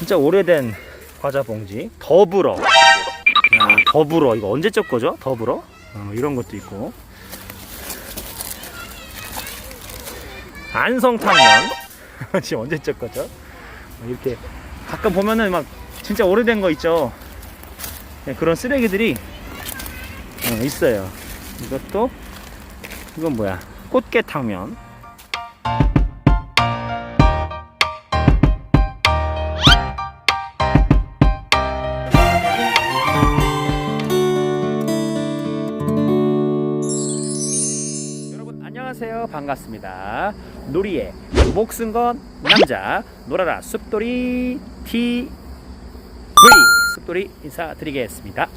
진짜 오래된 과자 봉지. 더불어. 야, 더불어. 이거 언제적 거죠? 더불어? 어, 이런 것도 있고. 안성탕면. 지금 언제적 거죠? 어, 이렇게 가끔 보면은 막 진짜 오래된 거 있죠? 네, 그런 쓰레기들이 어, 있어요. 이것도 이건 뭐야? 꽃게탕면 반갑습니다. 놀이의 목쓴 건 남자. 놀아라 숲돌이 TV 숲돌이 인사드리겠습니다.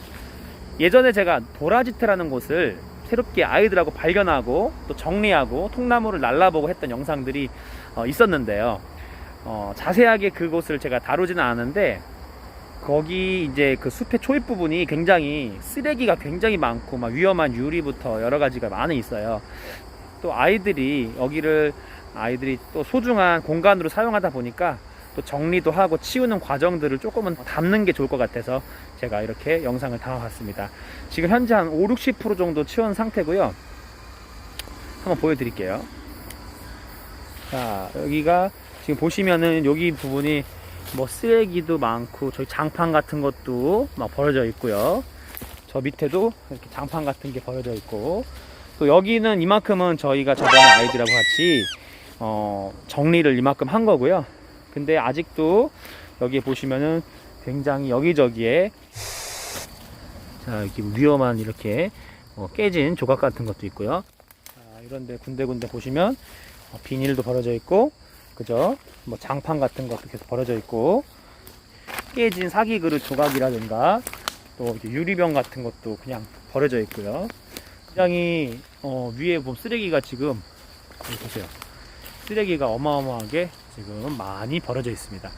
예전에 제가 도라지트라는 곳을 새롭게 아이들하고 발견하고 또 정리하고 통나무를 날라보고 했던 영상들이 어, 있었는데요. 어, 자세하게 그곳을 제가 다루지는 않았는데 거기 이제 그 숲의 초입 부분이 굉장히 쓰레기가 굉장히 많고 막 위험한 유리부터 여러 가지가 많이 있어요. 또 아이들이 여기를 아이들이 또 소중한 공간으로 사용하다 보니까 또 정리도 하고 치우는 과정들을 조금은 담는 게 좋을 것 같아서 제가 이렇게 영상을 담아봤습니다. 지금 현재 한 5, 60% 정도 치운 상태고요. 한번 보여드릴게요. 자, 여기가 지금 보시면은 여기 부분이 뭐 쓰레기도 많고 저희 장판 같은 것도 막 버려져 있고요. 저 밑에도 이렇게 장판 같은 게 버려져 있고 또 여기는 이만큼은 저희가 저번에 아이들하고 같이 어, 정리를 이만큼 한 거고요. 근데 아직도 여기 보시면은 굉장히 여기저기에 자 이렇게 위험한 이렇게 어, 깨진 조각 같은 것도 있고요. 자, 이런데 군데군데 보시면 어, 비닐도 버려져 있고 그죠? 뭐 장판 같은 것도 계속 버려져 있고 깨진 사기 그릇 조각이라든가 또 유리병 같은 것도 그냥 버려져 있고요. 굉장히 어, 위에 보면 쓰레기가 지금 보세요. 쓰레기가 어마어마하게 지금 많이 버려져 있습니다.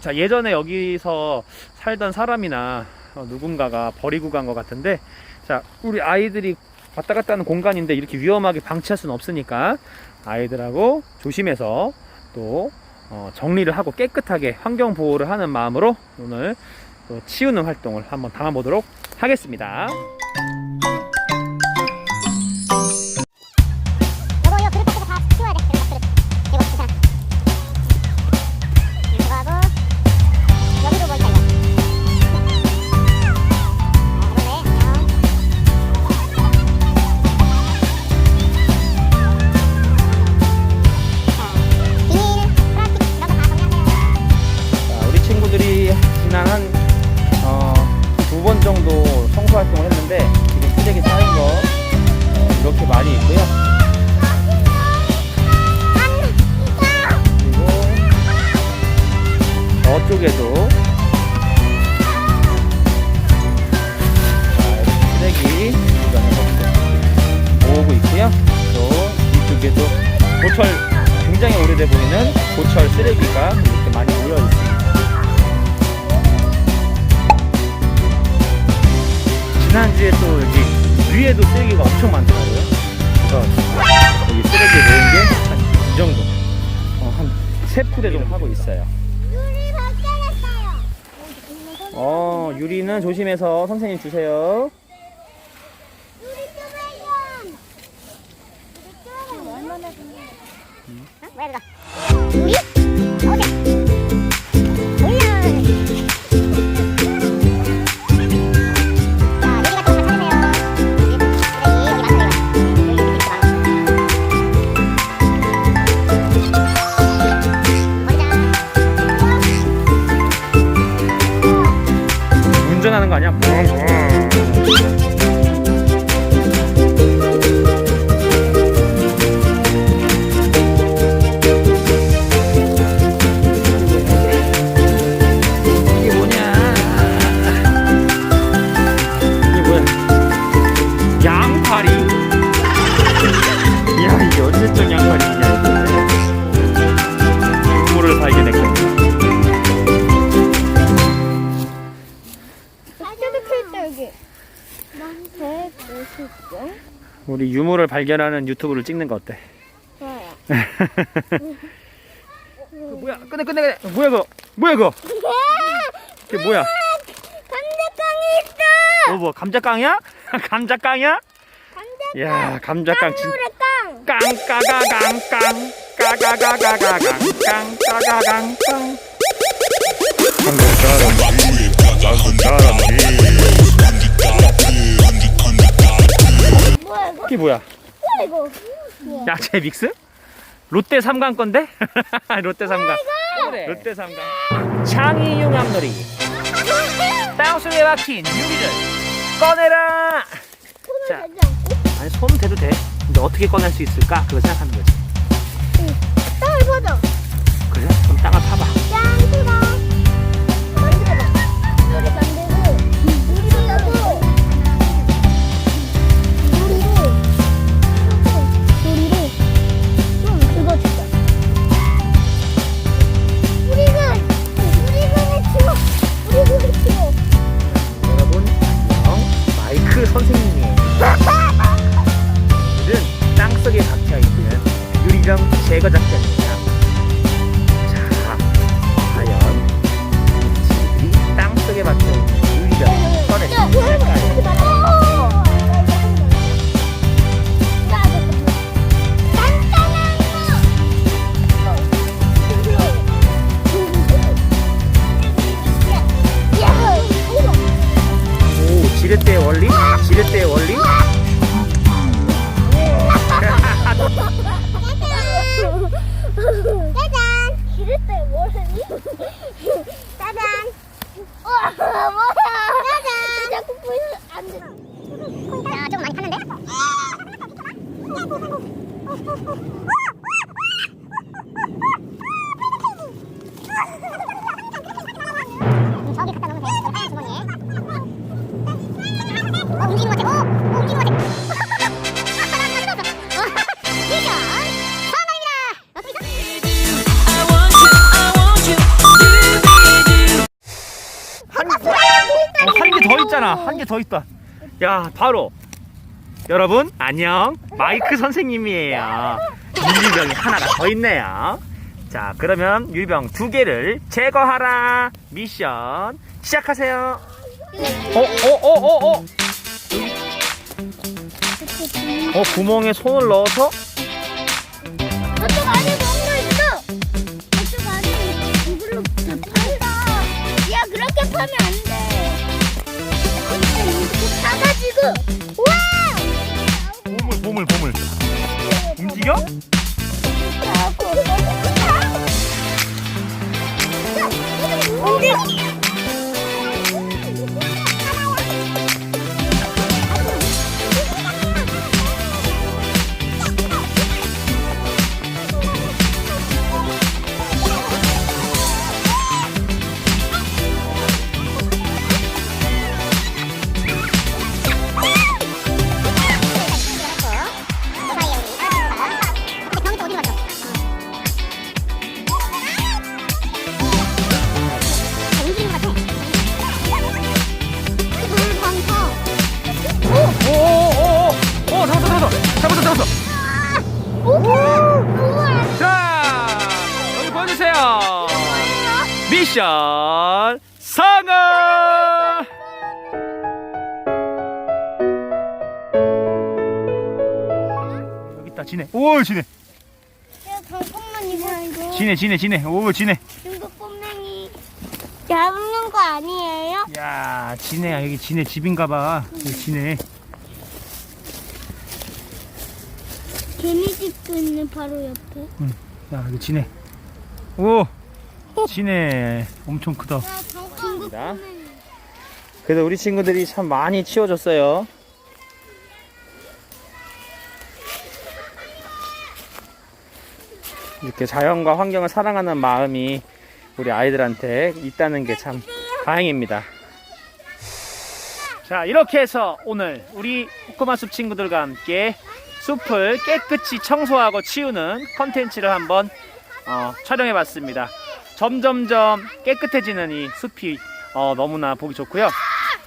자 예전에 여기서 살던 사람이나 어, 누군가가 버리고 간 것 같은데 자 우리 아이들이 왔다 갔다 하는 공간인데 이렇게 위험하게 방치할 수는 없으니까 아이들하고 조심해서 또 어, 정리를 하고 깨끗하게 환경 보호를 하는 마음으로 오늘 또 치우는 활동을 한번 담아보도록 하겠습니다. 지난 한두번 정도 청소 활동을 했는데 지금 쓰레기 쌓인 거 어, 이렇게 많이 있고요. 그리고 저쪽에도 쓰레기 모으고 있고요. 또 이쪽에도 고철 굉장히 오래돼 보이는 고철 쓰레기가 이렇게 많이 모여 있습니다. 지난주에 또 여기 위에도 쓰레기가 엄청 많더라고요. 그래서 여기 쓰레기 모은 게 한 이 정도, 어, 한세 푸대 정도 하고 있어요. 어, 유리는 조심해서 선생님 주세요. 유리 뚜껑이야. 유리 뚜껑 얼마나? 우리 유물을 발견하는 유튜브를 찍는 거 어때? 좋아요. 그 뭐야? 끝내 끝내 끝내. 뭐야 그거? 뭐야 이거? 이게 뭐야? 감자깡이 있어. 어, 뭐 감자깡이야? 감자깡이야? 감자. 야, 감자깡 진 깡. 깡까가강깡 까가가가가강 깡까가강깡 뭐야 이거? 이 게 뭐야? 뭐야 이거? 뭐야? 야채 믹스? 롯데 삼강 건데? 롯데 삼강? 롯데 삼강 창의 융합놀이 땅속에 박힌 유리를 꺼내라 자. 손을 대지 않고? 아니 손 대도 돼 근데 어떻게 꺼낼 수 있을까? 그거 생각하는 거지 땅을 퍼줘. 그 유리병 제 더 있다. 야 바로. 여러분 안녕. 마이크 선생님이에요. 유리병이 하나가 더 있네요. 자 그러면 유리병 두 개를 제거하라. 미션 시작하세요. 어 어 어 어 어. 어, 어, 구멍에 손을 넣어서? 저쪽 안에 뭔가 미션 성공 여기 있다 지네. 오 지네. 잠깐만 이거 이거. 지네 지네 지네. 오 지네. 이거 꼬맹이 잡는 거 아니에요? 야 지네야 여기 지네 집인가봐. 여기 지네. 개미집도 있는 바로 옆에. 야 여기 지네. 오 지네 엄청 크다 자. 그래도 우리 친구들이 참 많이 치워줬어요. 이렇게 자연과 환경을 사랑하는 마음이 우리 아이들한테 있다는 게 참 다행입니다. 자, 이렇게 해서 오늘 우리 꼬마 숲 친구들과 함께 숲을 깨끗이 청소하고 치우는 컨텐츠를 한번 어, 촬영해 봤습니다. 점점점 깨끗해지는 이 숲이 어, 너무나 보기 좋고요.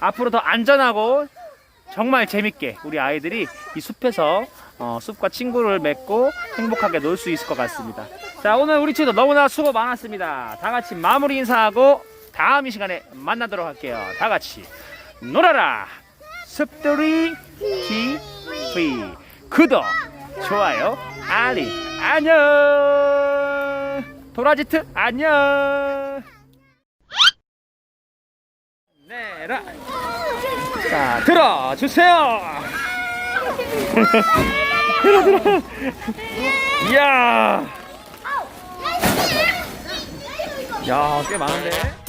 앞으로 더 안전하고 정말 재밌게 우리 아이들이 이 숲에서 어, 숲과 친구를 맺고 행복하게 놀 수 있을 것 같습니다. 자, 오늘 우리 친구들 너무나 수고 많았습니다. 다 같이 마무리 인사하고 다음 이 시간에 만나도록 할게요. 다 같이 놀아라. 습들이 TV 구독, 좋아요, 알림, 안녕. 도라지트 안녕. 네라. 자, 들어주세요. 들어 들어. 이야. 야, 꽤 많은데.